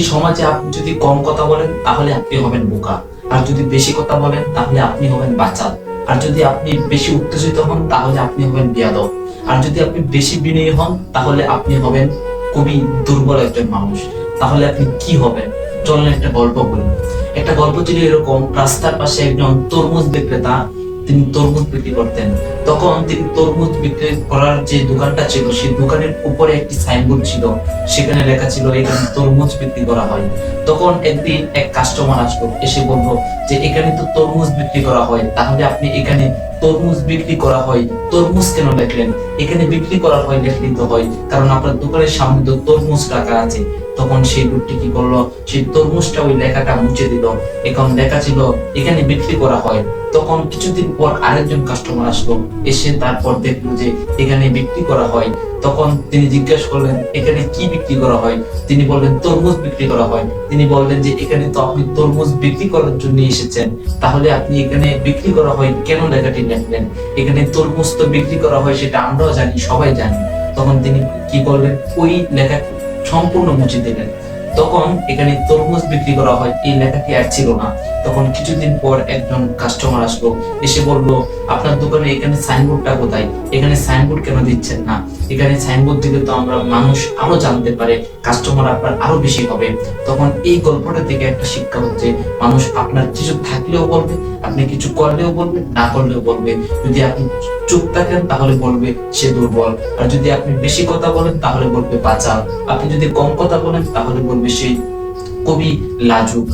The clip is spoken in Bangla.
এই সমাজে আপনি যদি কম কথা বলেন, তাহলে আপনি হবেন বোকা। আর যদি বেশি কথা বলেন, তাহলে আপনি হবেন বাচাল। আর যদি আপনি বেশি উত্তেজিত হন, তাহলে আপনি হবেন বিয়াদব। আর যদি আপনি বেশি বিনয়ী হন, তাহলে আপনি হবেন খুবই দুর্বল একজন মানুষ। তাহলে আপনি কি হবেন? চলেন একটা গল্প বলি। একটা গল্প ছিল এরকম, রাস্তার পাশে একজন তরমুজ বিক্রেতা তিনি তরমুজ বিক্রি করতেন। তখন তিনি তরমুজ বিক্রি করার যে দোকানটা ছিল, সেই দোকানের উপরে একটি সাইনবোর্ড ছিল। সেখানে লেখা ছিল, এখানে তরমুজ বিক্রি করা হয়। তখন একদিন এক কাস্টমার আসলো, এসে বলল যে, এখানে তো তরমুজ বিক্রি করা হয়, তাহলে আপনি এখানে তরমুজ বিক্রি করা হয়। তরমুজ কেন লেখলেন? এখানে বিক্রি করা হয় লেখলেই তো হয়, কারণ আপনার দোকানের সামনে তো তরমুজ রাখা আছে। তখন সেই লোকটি কি করল? সেই তরমুজটা ওই লেখাটা মুছে দিল। এখন লেখা ছিল, এখানে বিক্রি করা হয়। তখন কিছুদিন পর আরেকজন কাস্টমার আসলো। এসে তারপর দেখল যে, এখানে বিক্রি করা হয়। তখন তিনি জিজ্ঞেস করলেন, এখানে কি বিক্রি করা হয়? তিনি বললেন, তরমুজ বিক্রি করা হয়। তিনি বললেন যে, এখানে তো আপনি তরমুজ বিক্রি করার জন্য এসেছেন। তাহলে আপনি এখানে বিক্রি করা হয় কেন লেখাটি লিখলেন? এখানে তরমুজ তো বিক্রি করা হয়, সেটা আমরাও জানি, সবাই জানি। তখন তিনি কি করলেন, ওই লেখা সম্পূর্ণ মুছে দিলেন। তখন এখানে তরমুজ বিক্রি করা হয় এই লেখাটি আর ছিল না। তখন কিছুদিন পর একজন কাস্টমার আসলো। এসে বলল, আপনার দোকানে এখানে সাইনবোর্ডটা কোথায়? এখানে সাইনবোর্ড কেন দিচ্ছেন না? এখানে সাইনবোর্ড দিলে তো আমরা মানুষ আরও জানতে পারে কাস্টমার আপনার আরও বেশি হবে তখন এই গল্পটা থেকে একটা শিক্ষা হচ্ছে, মানুষ আপনার কিছু থাকলেও বলবে, আপনি কিছু করলেও বলবে, না করলেও বলবে। যদি আপনি চুপ থাকেন তাহলে বলবে, সে দুর্বল। আর যদি আপনি বেশি কথা বলেন তাহলে বলবে বাঁচাল আপনি যদি কম কথা বলেন তাহলে বলবে, সে কবি লাজুক।